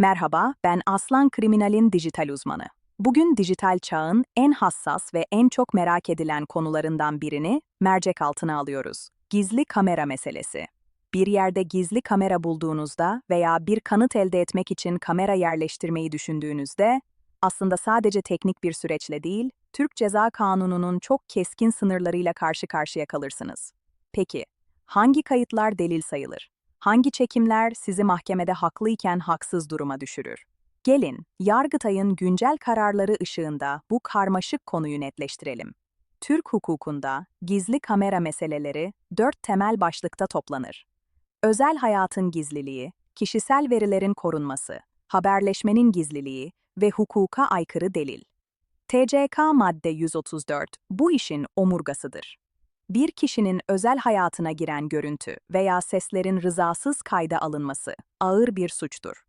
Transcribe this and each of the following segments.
Merhaba, ben Aslan Kriminal'in dijital uzmanı. Bugün dijital çağın en hassas ve en çok merak edilen konularından birini mercek altına alıyoruz. Gizli kamera meselesi. Bir yerde gizli kamera bulduğunuzda veya bir kanıt elde etmek için kamera yerleştirmeyi düşündüğünüzde, aslında sadece teknik bir süreçle değil, Türk Ceza Kanunu'nun çok keskin sınırlarıyla karşı karşıya kalırsınız. Peki, hangi kayıtlar delil sayılır? Hangi çekimler sizi mahkemede haklıyken haksız duruma düşürür? Gelin, Yargıtay'ın güncel kararları ışığında bu karmaşık konuyu netleştirelim. Türk hukukunda gizli kamera meseleleri dört temel başlıkta toplanır. Özel hayatın gizliliği, kişisel verilerin korunması, haberleşmenin gizliliği ve hukuka aykırı delil. TCK madde 134 bu işin omurgasıdır bir kişinin özel hayatına giren görüntü veya seslerin rızasız kayda alınması ağır bir suçtur.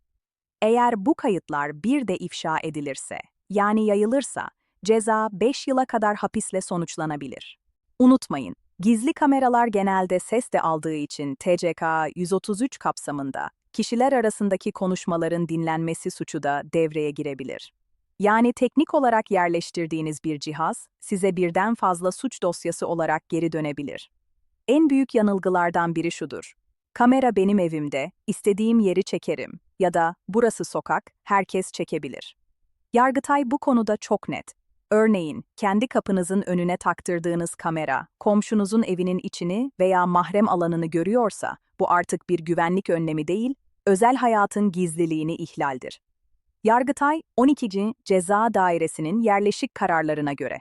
Eğer bu kayıtlar bir de ifşa edilirse, yani yayılırsa, ceza 5 yıla kadar hapisle sonuçlanabilir. Unutmayın, gizli kameralar genelde ses de aldığı için TCK 133 kapsamında kişiler arasındaki konuşmaların dinlenmesi suçu da devreye girebilir. Yani teknik olarak yerleştirdiğiniz bir cihaz, size birden fazla suç dosyası olarak geri dönebilir. En büyük yanılgılardan biri şudur. Kamera benim evimde, istediğim yeri çekerim ya da burası sokak, herkes çekebilir. Yargıtay bu konuda çok net. Örneğin, kendi kapınızın önüne taktırdığınız kamera, komşunuzun evinin içini veya mahrem alanını görüyorsa, bu artık bir güvenlik önlemi değil, özel hayatın gizliliğini ihlaldir. Yargıtay 12. Ceza Dairesi'nin yerleşik kararlarına göre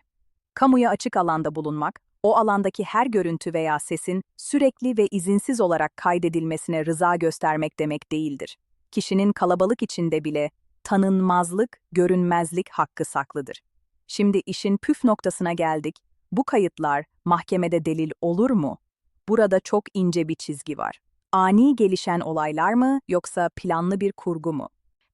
kamuya açık alanda bulunmak, o alandaki her görüntü veya sesin sürekli ve izinsiz olarak kaydedilmesine rıza göstermek demek değildir. Kişinin kalabalık içinde bile tanınmazlık, görünmezlik hakkı saklıdır. Şimdi işin püf noktasına geldik. Bu kayıtlar mahkemede delil olur mu? Burada çok ince bir çizgi var. Ani gelişen olaylar mı yoksa planlı bir kurgu mu?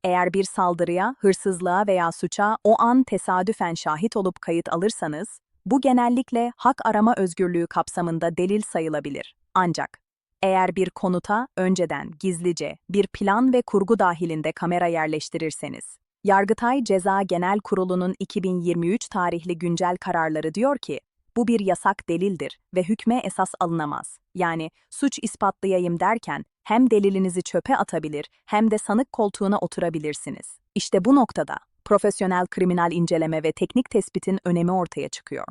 Eğer bir saldırıya, hırsızlığa veya suça o an tesadüfen şahit olup kayıt alırsanız, bu genellikle hak arama özgürlüğü kapsamında delil sayılabilir. Ancak eğer bir konuta önceden gizlice bir plan ve kurgu dahilinde kamera yerleştirirseniz, Yargıtay Ceza Genel Kurulu'nun 2023 tarihli güncel kararları diyor ki, bu bir yasak delildir ve hükme esas alınamaz. Yani suç ispatlayayım derken hem delilinizi çöpe atabilir hem de sanık koltuğuna oturabilirsiniz. İşte bu noktada profesyonel kriminal inceleme ve teknik tespitin önemi ortaya çıkıyor.